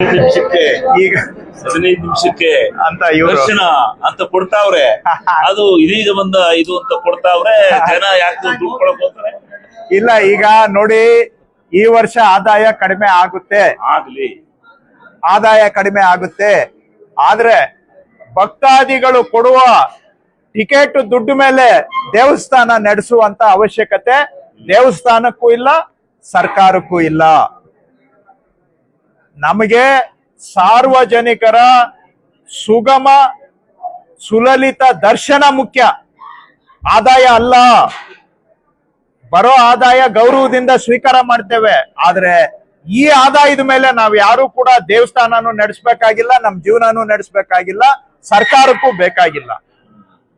ನಿಮಿಷಕ್ಕೆ ಈಗ ಹದಿನೈದು ನಿಮಿಷಕ್ಕೆ ಅಂತ ಇವರು. ದರ್ಶನ ಅಂತ ಕೊಡ್ತಾವ್ರೆ. ಅದು ಇದೀಗ ಬಂದ ಇದು ಅಂತ ಕೊಡ್ತಾವ್ರೆ. ಜನ ಯಾಕೆ ದುಡ್ಡು ಕೊಡಕ್ ಹೋಗ್ತಾರೆ ಇಲ್ಲ ಈಗ ನೋಡಿ ಈ ವರ್ಷ ಆದಾಯ ಕಡಿಮೆ ಆಗುತ್ತೆ. ಆಗ್ಲಿ. ಆದಾಯ ಕಡಿಮೆ ಆಗುತ್ತೆ. ಆದ್ರೆ ಭಕ್ತಾದಿಗಳು ಕೊಡುವ ಟಿಕೆಟ್ ದುಡ್ಡು ಮೇಲೆ ದೇವಸ್ಥಾನ ನಡೆಸುವಂತ ಅವಶ್ಯಕತೆ ದೇವಸ್ಥಾನಕ್ಕೂ ಇಲ್ಲ ಸರ್ಕಾರಕ್ಕೂ ಇಲ್ಲ. ನಮಗೆ ಸಾರ್ವಜನಿಕರ ಸುಗಮ, ಸುಲಲಿತ ದರ್ಶನ ಮುಖ್ಯ. ಆದಾಯ ಅಲ್ಲ. ಬರೋ ಆದಾಯ ಗೌರವದಿಂದ ಸ್ವೀಕಾರ ಮಾಡ್ತೇವೆ. ಆದ್ರೆ ಈ ಆದಾಯದ ಮೇಲೆ ನಾವು ಯಾರು ಕೂಡ ದೇವಸ್ಥಾನನೂ ನಡೆಸ್ಬೇಕಾಗಿಲ್ಲ, ನಮ್ ಜೀವನನೂ ನಡೆಸ್ಬೇಕಾಗಿಲ್ಲ, ಸರ್ಕಾರಕ್ಕೂ ಬೇಕಾಗಿಲ್ಲ.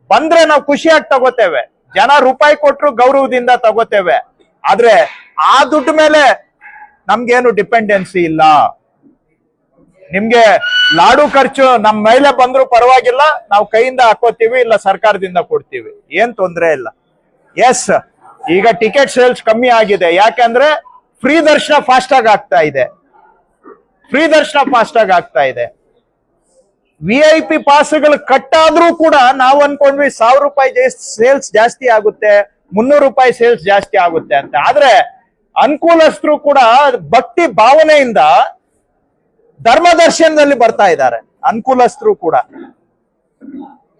ಬಂದ್ರೆ ನಾವು ಖುಷಿಯಾಗಿ ತಗೋತೇವೆ. ಜನ ರೂಪಾಯಿ ಕೊಟ್ಟರು ಗೌರವದಿಂದ ತಗೋತೇವೆ. ಆದ್ರೆ ಆ ದುಡ್ಡು ಮೇಲೆ ನಮ್ಗೇನು ಡಿಪೆಂಡೆನ್ಸಿ ಇಲ್ಲ. ನಿಮ್ಗೆ ಲಾಡು ಖರ್ಚು ನಮ್ ಮೇಲೆ ಬಂದ್ರು ಪರವಾಗಿಲ್ಲ, ನಾವು ಕೈಯಿಂದ ಹಾಕೋತೀವಿ, ಇಲ್ಲ ಸರ್ಕಾರದಿಂದ ಕೊಡ್ತೀವಿ. ಏನ್ ತೊಂದರೆ ಇಲ್ಲ. ಎಸ್ ಈಗ ಟಿಕೆಟ್ ಸೇಲ್ಸ್ ಕಮ್ಮಿ ಆಗಿದೆ. ಯಾಕಂದ್ರೆ ಫ್ರೀ ದರ್ಶನ ಫಾಸ್ಟ್ ಆಗಿ ಆಗ್ತಾ ಇದೆ. ಫ್ರೀ ದರ್ಶನ ಫಾಸ್ಟ್ ಆಗಿ ಆಗ್ತಾ ಇದೆ. ವಿ ಐ ಪಿ ಪಾಸ್ಗಳು ಕಟ್ಟಾದ್ರೂ ಕೂಡ ನಾವು ಅನ್ಕೊಂಡ್ವಿ ಸಾವಿರ ರೂಪಾಯಿ ಸೇಲ್ಸ್ ಜಾಸ್ತಿ ಆಗುತ್ತೆ, ಮುನ್ನೂರು ರೂಪಾಯಿ ಸೇಲ್ಸ್ ಜಾಸ್ತಿ ಆಗುತ್ತೆ ಅಂತ. ಆದ್ರೆ ಅನುಕೂಲಸ್ಥರು ಕೂಡ ಭಕ್ತಿ ಭಾವನೆಯಿಂದ ಧರ್ಮ ದರ್ಶನದಲ್ಲಿ ಬರ್ತಾ ಇದ್ದಾರೆ. ಅನುಕೂಲಸ್ಥರು ಕೂಡ.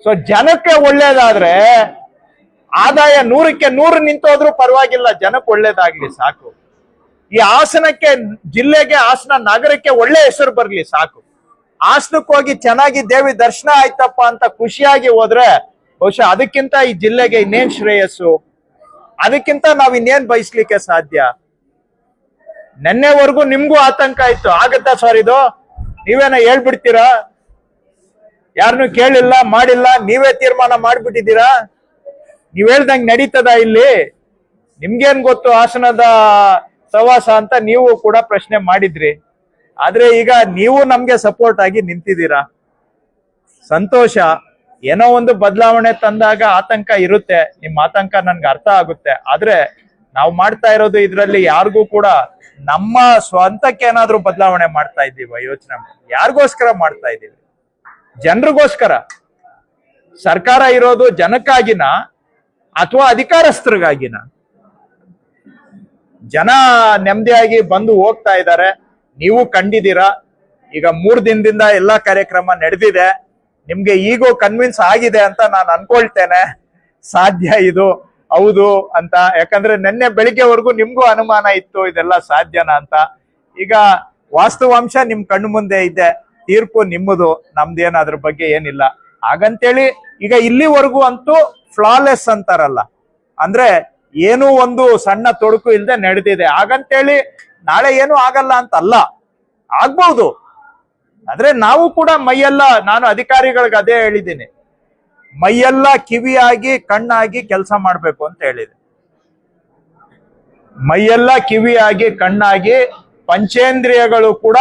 ಸೊ ಜನಕ್ಕೆ ಒಳ್ಳೇದಾದ್ರೆ ಆದಾಯ ನೂರಕ್ಕೆ ನೂರು ನಿಂತೋದ್ರೂ ಪರವಾಗಿಲ್ಲ, ಜನಕ್ಕೆ ಒಳ್ಳೇದಾಗ್ಲಿ ಸಾಕು. ಈ ಹಾಸನಕ್ಕೆ, ಜಿಲ್ಲೆಗೆ, ಹಾಸನ ನಗರಕ್ಕೆ ಒಳ್ಳೆ ಹೆಸರು ಬರ್ಲಿ ಸಾಕು. ಹಾಸನಕ್ಕೆ ಹೋಗಿ ಚೆನ್ನಾಗಿ ದೇವಿ ದರ್ಶನ ಆಯ್ತಪ್ಪ ಅಂತ ಖುಷಿಯಾಗಿ ಹೋದ್ರೆ, ಬಹುಶಃ ಅದಕ್ಕಿಂತ ಈ ಜಿಲ್ಲೆಗೆ ಇನ್ನೇನ್ ಶ್ರೇಯಸ್ಸು? ಅದಕ್ಕಿಂತ ನಾವ್ ಇನ್ನೇನ್ ಬಯಸ್ಲಿಕ್ಕೆ ಸಾಧ್ಯ? ನೆನ್ನೆವರೆಗೂ ನಿಮ್ಗೂ ಆತಂಕ ಇತ್ತು. ಆಗತ್ತಾ ಸರ್ ಇದು? ನೀವೇನ ಹೇಳ್ಬಿಡ್ತೀರಾ? ಯಾರನ್ನು ಕೇಳಿಲ್ಲ, ಮಾಡಿಲ್ಲ, ನೀವೇ ತೀರ್ಮಾನ ಮಾಡಿಬಿಟ್ಟಿದ್ದೀರಾ? ನೀವ್ ಹೇಳ್ದಂಗ್ ನಡೀತದ ಇಲ್ಲಿ? ನಿಮ್ಗೇನ್ ಗೊತ್ತು ಹಾಸನದ ಸವಾಸ ಅಂತ ನೀವು ಕೂಡ ಪ್ರಶ್ನೆ ಮಾಡಿದ್ರಿ. ಆದ್ರೆ ಈಗ ನೀವು ನಮ್ಗೆ ಸಪೋರ್ಟ್ ಆಗಿ ನಿಂತಿದ್ದೀರಾ. ಸಂತೋಷ. ಏನೋ ಒಂದು ಬದಲಾವಣೆ ತಂದಾಗ ಆತಂಕ ಇರುತ್ತೆ. ನಿಮ್ಮ ಆತಂಕ ನನ್ಗೆ ಅರ್ಥ ಆಗುತ್ತೆ. ಆದ್ರೆ ನಾವು ಮಾಡ್ತಾ ಇರೋದು ಇದರಲ್ಲಿ ಯಾರಿಗೂ ಕೂಡ ನಮ್ಮ ಸ್ವಂತಕ್ಕೆ ಏನಾದ್ರೂ ಬದಲಾವಣೆ ಮಾಡ್ತಾ ಇದ್ದೀವ? ಯೋಚನೆ. ಯಾರಿಗೋಸ್ಕರ ಮಾಡ್ತಾ ಇದ್ದೀವಿ? ಜನರಿಗೋಸ್ಕರ. ಸರ್ಕಾರ ಇರೋದು ಜನಕ್ಕಾಗಿನ ಅಥವಾ ಅಧಿಕಾರಸ್ಥರಿಗಾಗಿನ? ಜನ ನೆಮ್ಮದಿಯಾಗಿ ಬಂದು ಹೋಗ್ತಾ ಇದ್ದಾರೆ. ನೀವು ಕಂಡಿದ್ದೀರಾ? ಈಗ ಮೂರ್ ದಿನದಿಂದ ಎಲ್ಲಾ ಕಾರ್ಯಕ್ರಮ ನಡೆದಿದೆ. ನಿಮ್ಗೆ ಈಗೋ ಕನ್ವಿನ್ಸ್ ಆಗಿದೆ ಅಂತ ನಾನು ಅನ್ಕೊಳ್ತೇನೆ. ಸಾಧ್ಯ ಇದು. ಹೌದು ಅಂತ. ಯಾಕಂದ್ರೆ ನಿನ್ನೆ ಬೆಳಿಗ್ಗೆವರೆಗೂ ನಿಮ್ಗೂ ಅನುಮಾನ ಇತ್ತು, ಇದೆಲ್ಲ ಸಾಧ್ಯನಾ ಅಂತ. ಈಗ ವಾಸ್ತವಾಂಶ ನಿಮ್ ಕಣ್ಣು ಮುಂದೆ ಇದೆ, ತೀರ್ಪು ನಿಮ್ಮದು ನಮ್ದೇನು ಅದ್ರ ಬಗ್ಗೆ ಏನಿಲ್ಲ. ಹಾಗಂತೇಳಿ, ಈಗ ಇಲ್ಲಿವರೆಗೂ ಅಂತೂ ಫ್ಲಾಲೆಸ್ ಅಂತಾರಲ್ಲ. ಅಂದ್ರೆ ಏನೂ ಒಂದು ಸಣ್ಣ ತೊಡಕು ಇಲ್ಲದೆ ನಡೆದಿದೆ. ಹಾಗಂತೇಳಿ, ನಾಳೆ ಏನು ಆಗಲ್ಲ ಅಂತ ಅಲ್ಲ ಆಗ್ಬಹುದು ಆದ್ರೆ ನಾವು ಕೂಡ ಮೈಯೆಲ್ಲ, ನಾನು ಅಧಿಕಾರಿಗಳಿಗೆ ಅದೇ ಹೇಳಿದ್ದೀನಿ. ಮೈಯೆಲ್ಲ ಕಿವಿಯಾಗಿ ಕಣ್ಣಾಗಿ ಕೆಲಸ ಮಾಡಬೇಕು ಅಂತ ಹೇಳಿದೆ. ಮೈಯೆಲ್ಲ ಕಿವಿಯಾಗಿ ಕಣ್ಣಾಗಿ ಪಂಚೇಂದ್ರಿಯಗಳು ಕೂಡ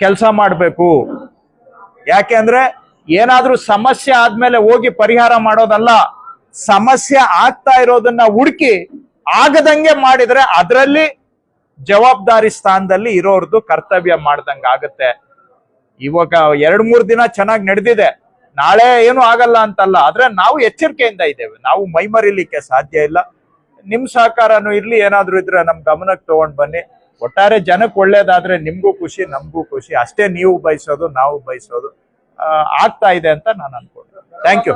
ಕೆಲಸ ಮಾಡಬೇಕು. ಯಾಕೆಂದ್ರೆ ಏನಾದ್ರೂ ಸಮಸ್ಯೆ ಆದ್ಮೇಲೆ ಹೋಗಿ ಪರಿಹಾರ ಮಾಡೋದಲ್ಲ, ಸಮಸ್ಯೆ ಆಗ್ತಾ ಇರೋದನ್ನ ಹುಡುಕಿ ಆಗದಂಗೆ ಮಾಡಿದ್ರೆ ಅದರಲ್ಲಿ ಜವಾಬ್ದಾರಿ ಸ್ಥಾನದಲ್ಲಿ ಇರೋರ್ದು ಕರ್ತವ್ಯ ಮಾಡ್ದಂಗ ಆಗುತ್ತೆ ಇವಾಗ ಎರಡ್ ಮೂರ್ ದಿನ ಚೆನ್ನಾಗಿ ನಡೆದಿದೆ. ನಾಳೆ ಏನು ಆಗಲ್ಲ ಅಂತಲ್ಲ, ಆದ್ರೆ ನಾವು ಎಚ್ಚರಿಕೆಯಿಂದ ಇದ್ದೇವೆ. ನಾವು ಮೈಮರಿಲಿಕ್ಕೆ ಸಾಧ್ಯ ಇಲ್ಲ. ನಿಮ್ ಸಹಕಾರನು ಇರ್ಲಿ, ಏನಾದ್ರೂ ಇದ್ರೆ ನಮ್ ಗಮನಕ್ಕೆ ತಗೊಂಡ್ ಬನ್ನಿ. ಒಟ್ಟಾರೆ ಜನಕ್ಕೆ ಒಳ್ಳೇದಾದ್ರೆ ನಿಮ್ಗೂ ಖುಷಿ, ನಮಗೂ ಖುಷಿ. ಅಷ್ಟೇ ನೀವು ಬಯಸೋದು, ನಾವು ಬಯಸೋದು ಆಗ್ತಾ ಇದೆ ಅಂತ ನಾನು ಅನ್ಕೊಂಡೆ. Thank you